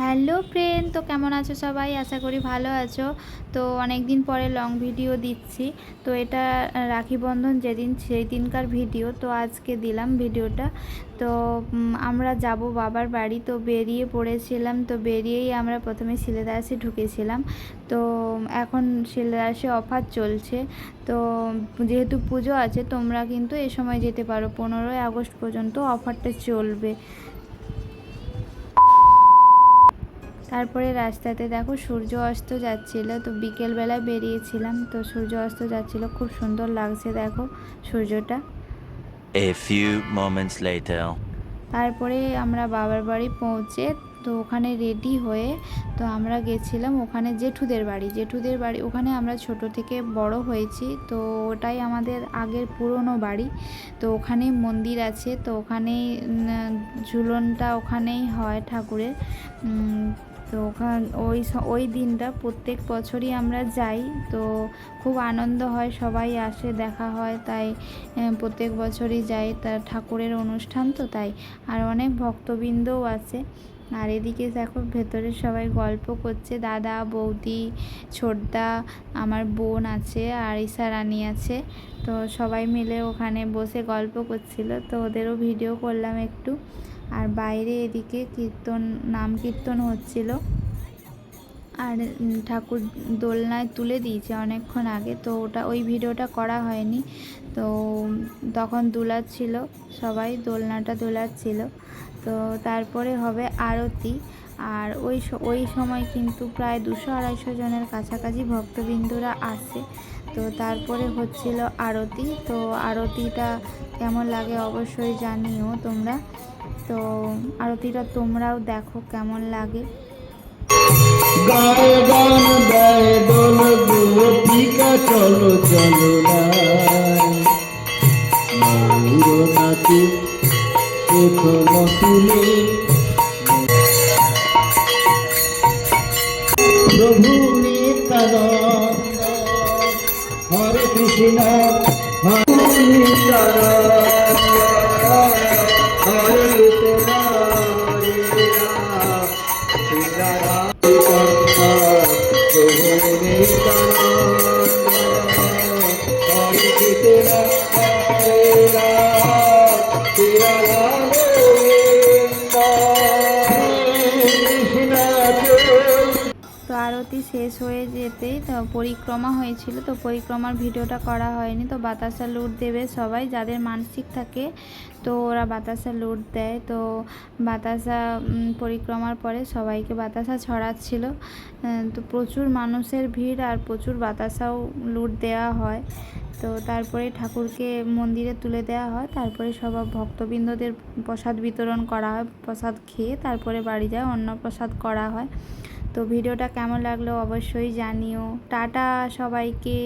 Hello friend, তো কেমন আছো সবাই? আশা করি ভালো আছো। তো অনেক দিন পরে লং ভিডিও দিচ্ছি। তো এটা রাখি বন্ধন যেদিন, সেই দিনকার ভিডিও তো আজকে দিলাম ভিডিওটা তো আমরা যাব বাবার বাড়ি। তো বেরিয়ে পড়েছিলাম। তো বেরিয়েই আমরা প্রথমে সিলেদাসে ঢুকেছিলাম। তো এখন সিলেদাসে অফার চলছে। তো, যেহেতু পুজো আছে, তোমরা কিন্তু এ সময় যেতে পারো। পনেরোই আগস্ট পর্যন্ত অফারটা চলবে। তারপরে রাস্তাতে দেখো সূর্য অস্ত যাচ্ছিল তো বিকেলবেলা বেরিয়েছিলাম তো সূর্য অস্ত যাচ্ছিল খুব সুন্দর লাগছে দেখো সূর্যটা। A few moments later. তারপরে আমরা বাবার বাড়ি পৌঁছে তো ওখানে রেডি হয়ে তো আমরা গেছিলাম ওখানে জেঠুদের বাড়ি। জেঠুদের বাড়ি ওখানে আমরা ছোট থেকে বড় হয়েছি তো ওটাই আমাদের আগের পুরনো বাড়ি। তো ওখানেই মন্দির আছে তো ওখানেই ঝুলনটা ওখানেই হয় ঠাকুরের। তো ওখান, ওই ওই দিনটা প্রত্যেক বছরই আমরা যাই। তো খুব আনন্দ হয়, সবাই আসে, দেখা হয়, তাই প্রত্যেক বছরই যাই। তার ঠাকুরের অনুষ্ঠান তো তাই, আর অনেক ভক্তবৃন্দও আছে। আর এদিকে দেখো, ভেতরে সবাই গল্প করছে, দাদা, বৌদি, ছোটদা, আমার বোন আছে, আর ঈশা রানী আছে। তো সবাই মিলে ওখানে বসে গল্প করছিল, তো ওদেরও ভিডিও করলাম একটু। আর বাইরে এদিকে কীর্তন, নাম কীর্তন হচ্ছিল। আর ঠাকুর দোলনায় তুলে দিয়েছে অনেকক্ষণ আগে। তো ওটা, ওই ভিডিওটা করা হয়নি। তো তখন দোলাচ্ছিল সবাই দোলনাটা দোলাচ্ছিল। তো তারপরে হবে আরতি। আর ওই ওই সময় কিন্তু প্রায় দুশো আড়াইশো জনের কাছাকাছি ভক্তবৃন্দরা আসে। তো তারপরে হচ্ছিল আরতি। তো আরতিটা কেমন লাগে অবশ্যই জানিও তোমরা। তো আরতিটা তোমরাও দেখো কেমন লাগে। চলো চলো তুলে প্রভু নিত্যানন্দ হরে কৃষ্ণ হরে নিত্যানন্দ হরে কৃষ্ণ আরতি শেষ হয়ে যেতেই তো পরিক্রমা হয়েছিল, তো পরিক্রমার ভিডিওটা করা হয়নি। তো বাতাসা লুট দেবে সবাই, যাদের মানসিক থাকে, তো ওরা বাতাসা লুট দেয়। তো বাতাসা পরিক্রমার পরে সবাইকে বাতাসা ছড়াচ্ছিল। তো প্রচুর মানুষের ভিড় আর প্রচুর বাতাসাও লুট দেওয়া হয়। তো তারপরে ঠাকুরকে মন্দিরে তুলে দেওয়া হয়। তারপরে সব ভক্তবৃন্দদের প্রসাদ বিতরণ করা হয়, প্রসাদ খেয়ে তারপরে বাড়ি যায়, অন্ন প্রসাদ করা হয়। তো ভিডিওটা কেমন লাগল অবশ্যই জানিও। টাটা সবাইকে।